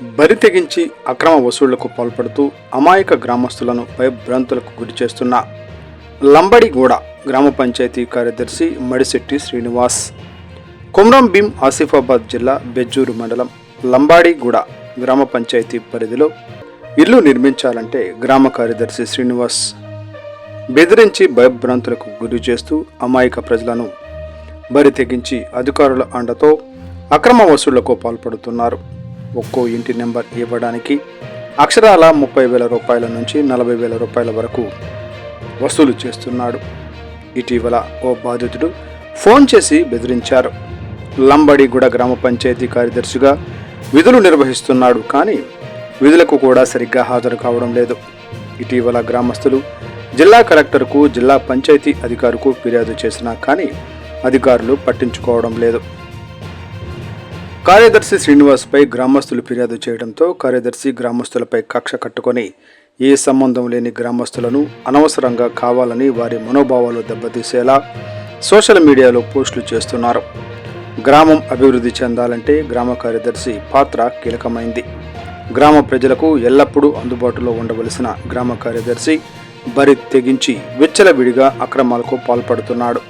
బరి తెగించి అక్రమ వసూళ్ళకు పాల్పడుతూ అమాయక గ్రామస్తులను భయభ్రాంతులకు గురి చేస్తున్న లంబడిగూడ గ్రామ పంచాయతీ కార్యదర్శి మడిశెట్టి శ్రీనివాస్. కుమ్రం భీం ఆసిఫాబాద్ జిల్లా బెజ్జూరు మండలం లంబాడిగూడ గ్రామ పంచాయతీ పరిధిలో ఇల్లు నిర్మించాలంటే గ్రామ కార్యదర్శి శ్రీనివాస్. బెదిరించి భయభ్రాంతులకు గురి చేస్తూ అమాయక ప్రజలను బరి తెగించి అధికారుల అండతో అక్రమ వసూళ్ళకు పాల్పడుతున్నారు. ఒక్కో ఇంటి నెంబర్ ఇవ్వడానికి అక్షరాల ముప్పై వేల రూపాయల నుంచి నలభై వేల రూపాయల వరకు వసూలు చేస్తున్నాడు. ఇటీవల ఓ బాధితుడు ఫోన్ చేసి బెదిరించారు. లంబడిగూడ గ్రామ పంచాయతీ కార్యదర్శిగా విధులు నిర్వహిస్తున్నాడు కానీ విధులకు కూడా సరిగ్గా హాజరు కావడం లేదు. ఇటీవల గ్రామస్తులు జిల్లా కలెక్టర్కు జిల్లా పంచాయతీ అధికారుకు ఫిర్యాదు చేసినా కానీ అధికారులు పట్టించుకోవడం లేదు. కార్యదర్శి శ్రీనివాస్పై గ్రామస్తులు ఫిర్యాదు చేయడంతో కార్యదర్శి గ్రామస్తులపై కక్ష కట్టుకొని ఏ సంబంధం లేని గ్రామస్తులను అనవసరంగా కావాలని వారి మనోభావాలు దెబ్బతీసేలా సోషల్ మీడియాలో పోస్టులు చేస్తున్నారు. గ్రామం అభివృద్ధి చెందాలంటే గ్రామ కార్యదర్శి పాత్ర కీలకమైంది. గ్రామ ప్రజలకు ఎల్లప్పుడూ అందుబాటులో ఉండవలసిన గ్రామ కార్యదర్శి బరి తెగించి విచ్చలవిడిగా అక్రమాలకు పాల్పడుతున్నాడు.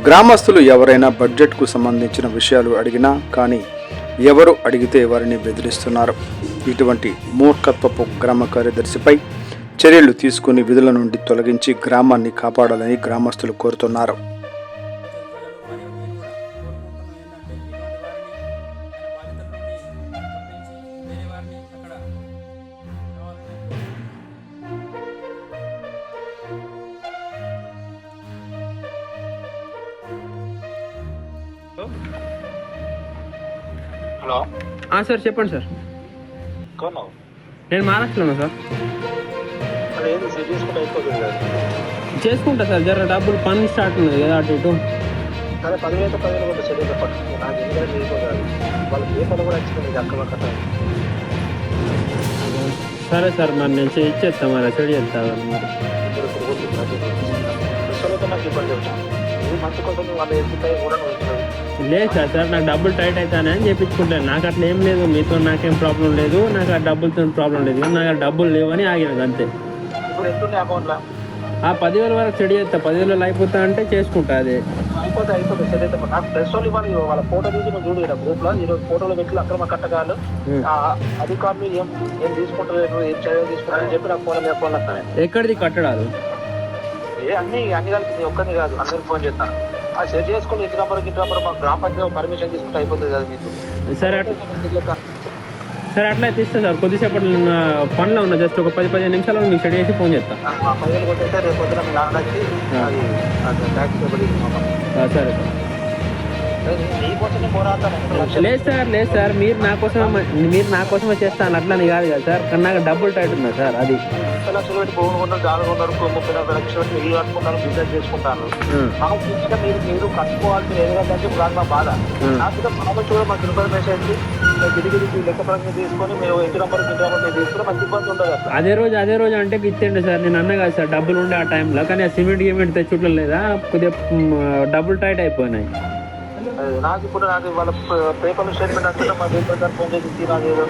గ్రామస్తులు ఎవరైనా బడ్జెట్కు సంబంధించిన విషయాలు అడిగినా కానీ ఎవరు అడిగితే వారిని బెదిరిస్తున్నారు. ఇటువంటి మూర్ఖత్వపు గ్రామ కార్యదర్శిపై చర్యలు తీసుకుని విధుల నుండి తొలగించి గ్రామాన్ని కాపాడాలని గ్రామస్తులు కోరుతున్నారు. హలో. ఆ, సార్ చెప్పండి సార్. నేను మహారాష్ట్రలో సార్. చేసుకుంటే సార్. జర డబ్బులు పని స్టార్ట్ ఉన్నది కదా అటు ఇటు. సరే పదివేలు పదివేలు కూడా నాకు ఎందుకంటే చేయకూడదు వాళ్ళకి ఏ పని కూడా వచ్చింది ఇది అక్కడ కట్ట సరే సార్ మరి నేను చే- ఇచ్చేస్తా మరి చెడి చేస్తాను మరి. లేదు సార్ సార్ నాకు డబ్బులు టైట్ అవుతానే అని చెప్పించుకుంటాను. నాకు అట్లా ఏం లేదు మీతో నాకేం ప్రాబ్లం లేదు నాకు ఆ డబ్బులతో ప్రాబ్లం లేదు. నాకు ఆ డబ్బులు లేవని ఆగినది అంతే. ఆ పదివేల వరకు చెడి చేస్తా. పదివేలు అయిపోతా అంటే చేసుకుంటా అదే. అయిపోతే అయిపోతే సెట్ అయితే నాకు ప్రెస్ వాళ్ళు ఇవ్వాలి వాళ్ళ ఫోటో తీసి నువ్వు చూడు ఇక్కడ గ్రూప్లో ఈరోజు ఫోటోలు పెట్టి అక్రమ కట్టగాలు ఉం. ఆ అధికారులు ఏం ఏం తీసుకుంటారు ఏం చర్యలు చెప్పి నాకు ఫోన్ మీద ఫోన్ వస్తాయి ఎక్కడిది కట్టడాలు? ఏ అన్ని అన్ని కలిపి ఒక్కరిని కాదు అందరికి ఫోన్ చేస్తాను ఆ సెట్ చేసుకుని ఇంటి నంబర్ ఇంటి నంబర్ మాకు గ్రామ పంచాయతీ పర్మిషన్ తీసుకుంటే అయిపోతుంది కదా మీకు. సరే అట్లా సరే అట్లా అయితే ఇస్తా సార్. కొద్దిసేపట్లో నా పనిలో ఉన్నా జస్ట్ ఒక పది పదిహేను నిమిషాల్లో మీకు చెడి చేసి ఫోన్ చేస్తా. ఆ, మా పదివేలు కొట్టేస్తే రేపు పొద్దున మీ నాన్న వచ్చి అది అది ట్యాక్స్ పేపర్ తీసుకున్నాం ఆ, సరే సార్. లేదు సార్ లేదు సార్. మీరు నా కోసమే మీరు నా కోసమే చేస్తాను అట్లని కాదు కదా సార్. కానీ నాకు డబ్బులు టైట్ ఉన్నా సార్? అది. లక్షలు పెట్టి ముప్పై నలభై లక్షలు పెట్టి ఇల్లు బిజినెస్ చూసిన మీరు మీరు ఏదైనా బాధ. నాకు చూడ మాకు ఇబ్బంది అట్లా అదే రోజు అదే రోజు అంటే ఇచ్చేయండి సార్. నేను అన్న కాదు సార్ డబ్బులు ఉండే ఆ టైంలో. కానీ ఆ సిమెంట్ గిమెంట్ తెచ్చుట్లో లేదా? కొద్దిగా డబ్బులు టైట్ అయిపోయినాయి. నాకు ఇప్పుడు నాకు వాళ్ళ పేపర్ స్టేట్మెంట్ అంటే మా పేపర్ సార్ ఫోన్ చేసి ఇచ్చి నాకు ఏదో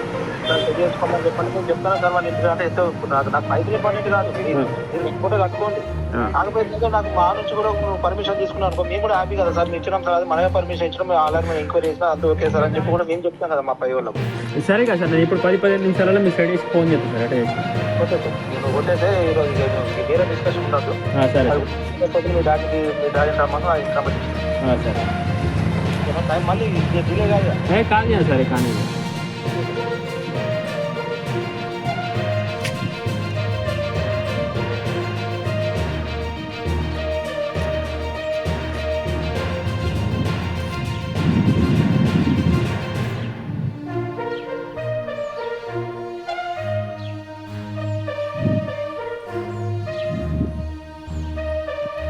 చేసుకోమని చెప్పండి నేను చెప్తాను సార్ వాళ్ళ ఇంటి అంటే ఎంతో నాకు నాకు పైసలు ఇంపార్టెంట్ కాదు. మీరు ఇంకోటి కట్టుకోండి. కాకపోతే నాకు మా నుంచి కూడా పర్మిషన్ తీసుకున్నాను అనుకో మేము కూడా హ్యాపీ కదా సార్ మీరు ఇచ్చినాం సార్ అది మనమే పర్మిషన్ ఇచ్చినాం ఆల్రెడీ మేము ఎంక్వైరీ చేసినా అంత ఓకే సార్ అని చెప్పి కూడా మేము చెప్తాం కదా మా పై వాళ్ళకు. సరే కదా సార్ నేను ఇప్పుడు పది పదిహేను నిమిషాలలో మీ స్టడీ చేసి ఫోన్ చేస్తాను సార్ అటే ఓకే సార్. నేను కొట్టేస్తే ఈరోజు వేరే డిస్కషన్ ఉండదు. సరే మీ డాడీ మీ డాడీ రమ్మను అది కాబట్టి ఆ, సరే టైం మళ్ళీ డిలే కాదు ఏ కాదు సరే కానీ